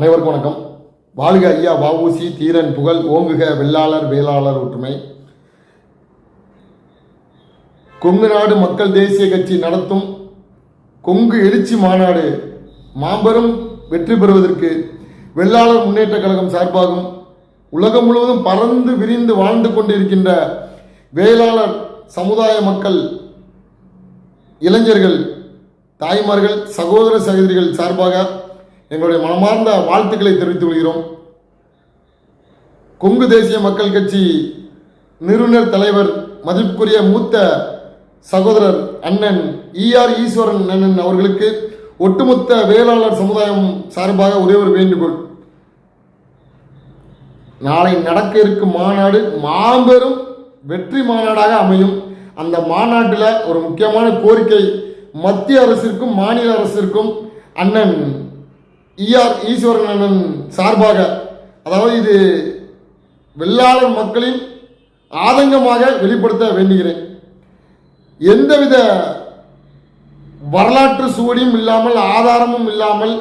அனைவருக்கும் வணக்கம். வாழ்க ஐயா வாவூசி தீரன் புகழ் ஓங்குக வெள்ளாளர் வேளாளர் ஒற்றுமை. கொங்கு நாடு மக்கள் தேசிய கட்சி நடத்தும் கொங்கு எழுச்சி மாநாடு மாபெரும் வெற்றி பெறுவதற்கு வெள்ளாளர் முன்னேற்ற கழகம் சார்பாகும் உலகம் முழுவதும் பறந்து விரிந்து வாழ்ந்து கொண்டிருக்கின்ற வேளாளர் சமுதாய மக்கள் இளைஞர்கள் தாய்மார்கள் சகோதர சகோதரிகள் சார்பாக எங்களுடைய மனமார்ந்த வாழ்த்துக்களை தெரிவித்துக் கொள்கிறோம். கொங்கு தேசிய மக்கள் கட்சி நிறுவனர் தலைவர் மதிப்புக்குரிய மூத்த சகோதரர் அண்ணன் ஈஆர் ஈஸ்வரன் அண்ணன் அவர்களுக்கு ஒட்டுமொத்த வேளாளர் சமுதாயம் சார்பாக ஒரே ஒரு வேண்டுகோள். நாளை நடக்க இருக்கும் மாநாடு மாபெரும் வெற்றி மாநாடாக அமையும். அந்த மாநாட்டில் ஒரு முக்கியமான கோரிக்கை மத்திய அரசிற்கும் மாநில அரசிற்கும் அண்ணன் இஆர் ஈஸ்வரன் சார்பாக அதாவது இது வெள்ளாளர் மக்களின் ஆதங்கமாக வெளிப்படுத்த வேண்டுகிறேன். எந்தவித வரலாற்று சுவடியும் இல்லாமல் ஆதாரமும் இல்லாமல்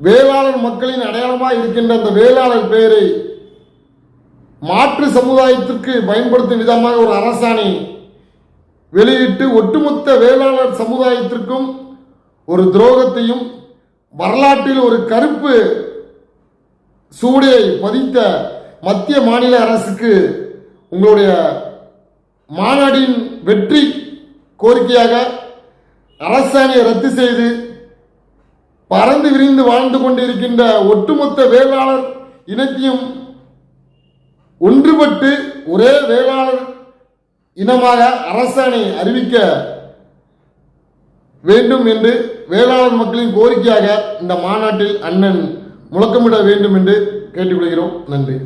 வேளாளர் மக்களின் அடையாளமாக இருக்கின்ற அந்த வேளாளர் பெயரை மாற்று சமுதாயத்திற்கு பயன்படுத்தும் விதமாக ஒரு அரசாணை வெளியிட்டு ஒட்டுமொத்த வேளாளர் சமுதாயத்திற்கும் ஒரு துரோகத்தையும் வரலாற்றில் ஒரு கருப்பு சூடியை பதித்த மத்திய மாநில அரசுக்கு உங்களுடைய மாநாடின் வெற்றி கோரிக்கையாக அரசாணையை ரத்து செய்து பறந்து விரிந்து வாழ்ந்து கொண்டிருக்கின்ற ஒட்டுமொத்த வேளாளர் இனத்தையும் ஒன்றுபட்டு ஒரே வேளாளர் இனமாக அரசாணை அறிவிக்க வேண்டும் என்று வேளாண் மக்களின் கோரிக்கையாக இந்த மாநாட்டில் அண்ணன் முழக்கமிட வேண்டும் என்று கேட்டுக்கொள்கிறோம். நன்றி.